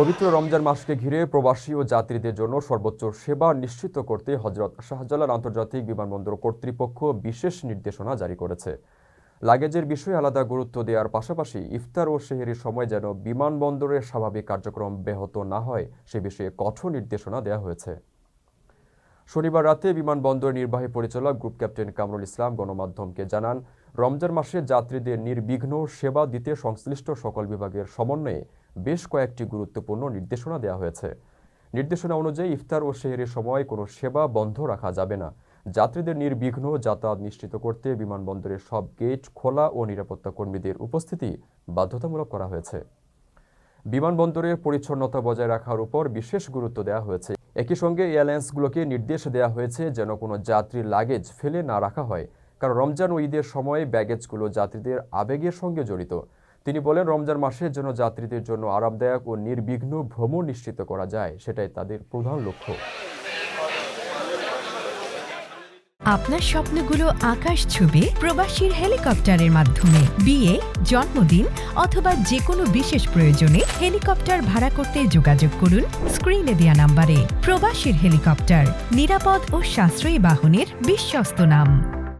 পবিত্র রমজান মাসকে ঘিরে প্রবাসী ও যাত্রীদের জন্য সর্বোচ্চ সেবা নিশ্চিত করতে হজরত শাহজালাল আন্তর্জাতিক বিমানবন্দর কর্তৃপক্ষ বিশেষ নির্দেশনা জারি করেছে। লাগেজের বিষয়ে আলাদা গুরুত্ব দেওয়ার পাশাপাশি ইফতার ও সেহেরির সময় যেন বিমানবন্দরের স্বাভাবিক কার্যক্রম ব্যাহত না হয়, সে বিষয়ে কঠোর নির্দেশনা দেওয়া হয়েছে। শনিবার রাতে বিমানবন্দর নির্বাহী পরিচালক গ্রুপ ক্যাপ্টেন কামরুল ইসলাম গণমাধ্যমকে জানান, রমজান মাসে যাত্রীদের নির্বিঘ্ন সেবা দিতে সংশ্লিষ্ট সকল বিভাগের সমন্বয়ে বেশ কয়েকটি গুরুত্বপূর্ণ নির্দেশনা দেওয়া হয়েছে। নির্দেশনা অনুযায়ী ইফতার ও সেহরির সময় কোনো সেবা বন্ধ রাখা যাবে না। যাত্রীদের নির্বিঘ্ন যাতায়াত নিশ্চিত করতে বিমানবন্দরের সব গেট খোলা ও নিরাপত্তা কর্মীদের উপস্থিতি বাধ্যতামূলক করা হয়েছে। বিমানবন্দরের পরিচ্ছন্নতা বজায় রাখার উপর বিশেষ গুরুত্ব দেওয়া হয়েছে। একই সঙ্গে এয়ারলাইন্সগুলোকে নির্দেশ দেওয়া হয়েছে যেন কোনো যাত্রীর লাগেজ ফেলে না রাখা হয়। কারণ রমজান ও ঈদের সময় ব্যাগেজগুলো যাত্রীদের আবেগের সঙ্গে জড়িত। তিনি বলেন, রমজান মাসে যেন যাত্রীদের জন্য আরামদায়ক ও নির্বিঘ্ন ভ্রমণ নিশ্চিত করা যায়, সেটাই তাদের প্রধান লক্ষ্য। আপনার স্বপ্নগুলো আকাশ ছুবে প্রবাসীর হেলিকপ্টারের মাধ্যমে। বিয়ে, জন্মদিন অথবা যে কোনো বিশেষ প্রয়োজনে হেলিকপ্টার ভাড়া করতে যোগাযোগ করুন স্ক্রিনে দেয়া নাম্বারে। প্রবাসীর হেলিকপ্টার, নিরাপদ ও সাশ্রয়ী বাহনের বিশ্বস্ত নাম।